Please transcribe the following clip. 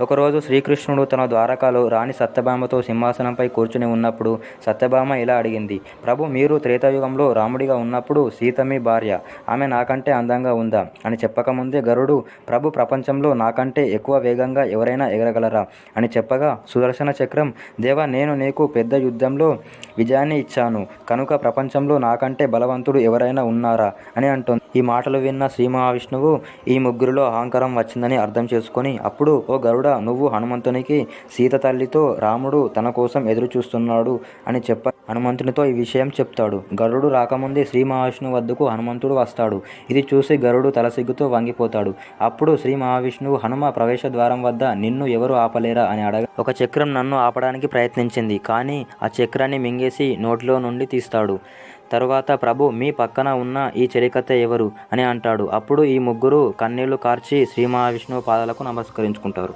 ఒకరోజు శ్రీకృష్ణుడు తన ద్వారకాలో రాణి సత్యభామతో సింహాసనంపై కూర్చుని ఉన్నప్పుడు సత్యభామ ఇలా అడిగింది ప్రభు మీరు త్రేతాయుగంలో రాముడిగా ఉన్నప్పుడు సీత మీ భార్య ఆమె నాకంటే అందంగా ఉందా అని చెప్పకముందే గరుడు ప్రభు ప్రపంచంలో నాకంటే ఎక్కువ వేగంగా ఎవరైనా ఎగరగలరా అని చెప్పగా సుదర్శన చక్రం దేవ నేను నీకు పెద్ద యుద్ధంలో విజయాన్ని ఇచ్చాను కనుక ప్రపంచంలో నాకంటే బలవంతుడు ఎవరైనా ఉన్నారా అని అంటుంది. ఈ మాటలు విన్న శ్రీ మహావిష్ణువు ఈ ముగ్గురిలో అహంకారం వచ్చిందని అర్థం చేసుకొని అప్పుడు ఓ గరుడ నువ్వు హనుమంతునికి సీత తల్లితో రాముడు తన కోసం ఎదురు చూస్తున్నాడు అని చెప్ప హనుమంతునితో ఈ విషయం చెప్తాడు. గరుడు రాకముందే శ్రీ మహావిష్ణువు వద్దకు హనుమంతుడు వస్తాడు. ఇది చూసి గరుడు తలసిగ్గుతో వంగిపోతాడు. అప్పుడు శ్రీ మహావిష్ణువు హనుమ ప్రవేశ ద్వారం వద్ద నిన్ను ఎవరు ఆపలేరా? అని అడగ ఒక చక్రం నన్ను ఆపడానికి ప్రయత్నించింది. కానీ ఆ చక్రాన్ని మింగేసి నోటిలో నుండి తీస్తాడు. తరువాత ప్రభు మీ పక్కన ఉన్న ఈ చరికత ఎవరు? అని అంటాడు. అప్పుడు ఈ ముగ్గురు కన్నీళ్ళు కార్చి శ్రీ మహావిష్ణువు పాదాలకు నమస్కరించుకుంటారు.